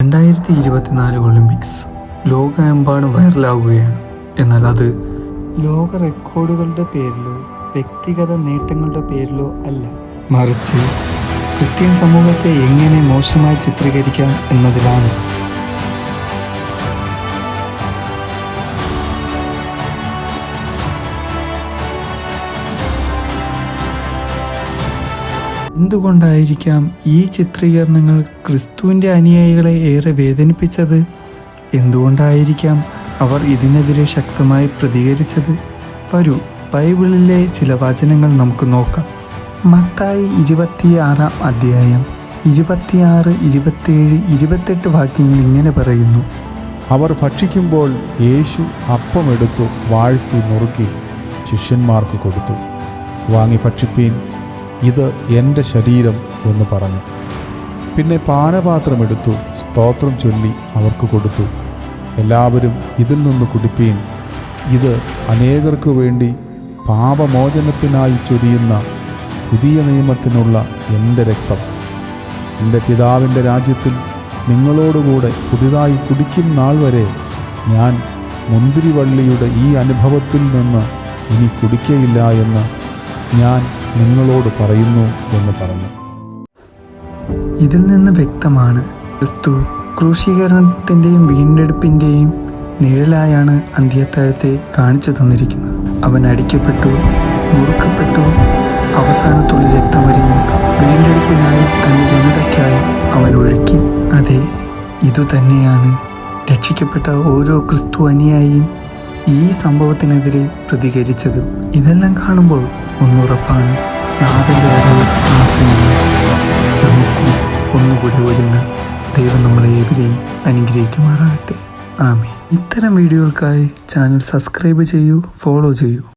രണ്ടായിരത്തി ഇരുപത്തിനാല് ഒളിമ്പിക്സ് ലോകമെമ്പാടും വൈറലാകുകയാണ് എന്നാൽ അത് ലോക റെക്കോർഡുകളുടെ പേരിലോ വ്യക്തിഗത നേട്ടങ്ങളുടെ പേരിലോ അല്ല. മറിച്ച് ക്രിസ്ത്യൻ സമൂഹത്തെ എങ്ങനെ മോശമായി ചിത്രീകരിക്കാം എന്നതിലാണ് എന്തുകൊണ്ടായിരിക്കാം ഈ ചിത്രീകരണങ്ങൾ ക്രിസ്തുവിന്റെ അനുയായികളെ ഏറെ വേദനിപ്പിച്ചത്? എന്തുകൊണ്ടായിരിക്കാം അവർ ഇതിനെതിരെ ശക്തമായി പ്രതികരിച്ചത്? വരൂ ബൈബിളിലെ ചില വചനങ്ങൾ നമുക്ക് നോക്കാം. മത്തായി ഇരുപത്തിയാറാം അധ്യായം ഇരുപത്തിയാറ് ഇരുപത്തിയേഴ് ഇരുപത്തെട്ട് വാക്യങ്ങൾ ഇങ്ങനെ പറയുന്നു. അവർ ഭക്ഷിക്കുമ്പോൾ യേശു അപ്പമെടുത്തു വാഴ്ത്തി നുറുക്കി ശിഷ്യന്മാർക്ക് കൊടുത്തു. വാങ്ങി ഭക്ഷിപ്പീൻ ഇത് എന്റെ ശരീരം എന്ന് പറഞ്ഞു. പിന്നെ പാനപാത്രമെടുത്തു സ്തോത്രം ചൊല്ലി അവർക്ക് കൊടുത്തു. എല്ലാവരും ഇതിൽ നിന്ന് കുടിപ്പീൻ. ഇത് അനേകർക്കു വേണ്ടി പാപമോചനത്തിനായി ചൊരിയുന്ന പുതിയ നിയമത്തിനുള്ള എന്റെ രക്തം. എന്റെ പിതാവിന്റെ രാജ്യത്തിൽ നിങ്ങളോടുകൂടെ പുതിയതായി കുടിക്കും നാൾ വരെ ഞാൻ മുന്തിരിവള്ളിയുടെ ഈ അനുഭവത്തിൽ നിന്ന് ഇനി കുടിക്കയില്ല എന്ന് ഞാൻ നിങ്ങളോട് പറയുന്നു എന്ന് പറഞ്ഞു. ഇതിൽ നിന്ന് വ്യക്തമാണ് ക്രിസ്തു ക്രൂശീകരണത്തിന്റെയും വീണ്ടെടുപ്പിന്റെയും നിഴലായാണ് അന്ത്യത്താഴത്തെ കാണിച്ചു തന്നിരിക്കുന്നത്. അവൻ അടിക്കപ്പെട്ടു മുറുക്കപ്പെട്ടു അവസാനത്തുള്ള രക്തം വരെയും വീണ്ടെടുപ്പിനായി തന്റെ ജനതയ്ക്കായി അവൻ ഒഴുക്കി. അതെ ഇതുതന്നെയാണ് രക്ഷിക്കപ്പെട്ട ഓരോ ക്രിസ്തു അനുയായിയും ഈ സംഭവത്തിനെതിരെ പ്രതികരിച്ചത്. ഇതെല്ലാം കാണുമ്പോൾ ഒന്നുറപ്പാണ്. നാടിന്റെ വരവ് ആസന്നമാണ് നമുക്കും ഒന്നുകൂടി ഒരുങ്ങ. ദൈവം നമ്മളെ ഏവരെയും അനുഗ്രഹിക്കുമാറാകട്ടെ. ആമേ ഇത്തരം വീഡിയോകൾക്കായി ചാനൽ സബ്സ്ക്രൈബ് ചെയ്യൂ ഫോളോ ചെയ്യൂ.